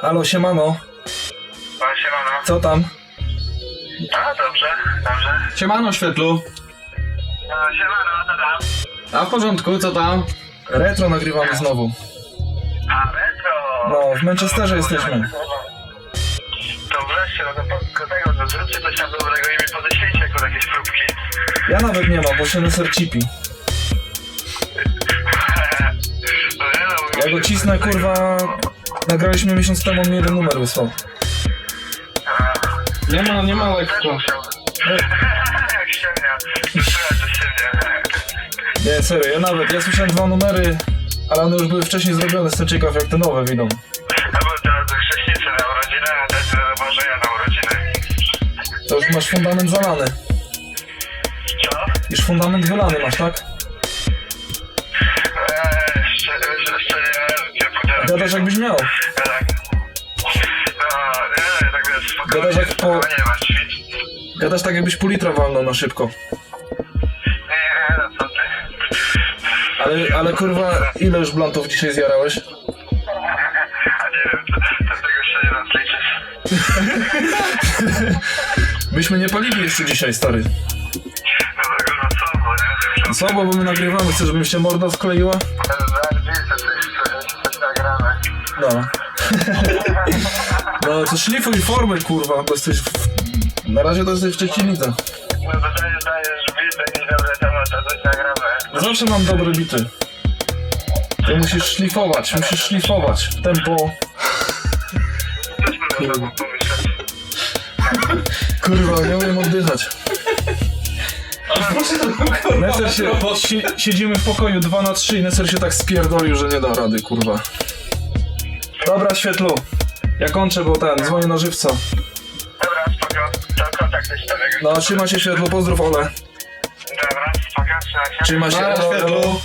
Halo, siemano. No, siemano. Co tam? A, dobrze, dobrze. Siemano, Świetlu. No, siemano, co tam? A w porządku, co tam? Retro nagrywamy znowu. A, retro. No, w Manchesterze jesteśmy. To wreszcie, no to po tego, to zróbcie coś tam dobrego i mi podeślijcie kur jakieś próbki. Ja nawet nie mam, bo się neser chipi. No no, Ja go cisnę, kurwa... Nagraliśmy miesiąc temu, on mi jeden numer wysłał. Nie ma, nie ma lekko. Nie, serio, ja nawet, ja słyszałem dwa numery, ale one już były wcześniej zrobione, jestem ciekaw jak te nowe wyjdą. No bo teraz chrzestnicy na urodzinę, a też może ja na urodziny. To już masz fundament zalany. Co? Już fundament wylany masz, tak? Gadasz jakbyś miał. Tak. No, nie, tak wiesz, spokojnie, Gadasz jak po- spokojnie masz ćwicz. Gadasz tak jakbyś pół litra walnął na szybko. Nie, no co ty. Ale, ale kurwa, ile już blantów dzisiaj zjarałeś? A nie wiem, to, to tego jeszcze nie rozliczysz. Myśmy nie palili jeszcze dzisiaj, stary. No to kurwa co, bo nie? Co, bo my nagrywamy, chcesz, żebym się morda skleiła? Nagrane. No. No to szlifuj formy, kurwa, bo jesteś w... Na razie to jesteś w Szczecinica. No to dajesz, dajesz bit, jakiś dobry temat, a coś nagrane. Zawsze mam dobre bity. Ty musisz szlifować, musisz szlifować. Tempo. Kurwa, nie umiem oddychać. Neser się, si, siedzimy w pokoju 2 na 3 i Neser się tak spierdolił, że nie da rady, kurwa. Dobra, świetlu. Ja kończę, bo ten, dzwonię na żywca. Dobra, spoko. To kontakt tego. No, trzyma się świetlu, pozdrów Ole. Dobra, spoko, trzymaj się. Trzyma się. Świetlu.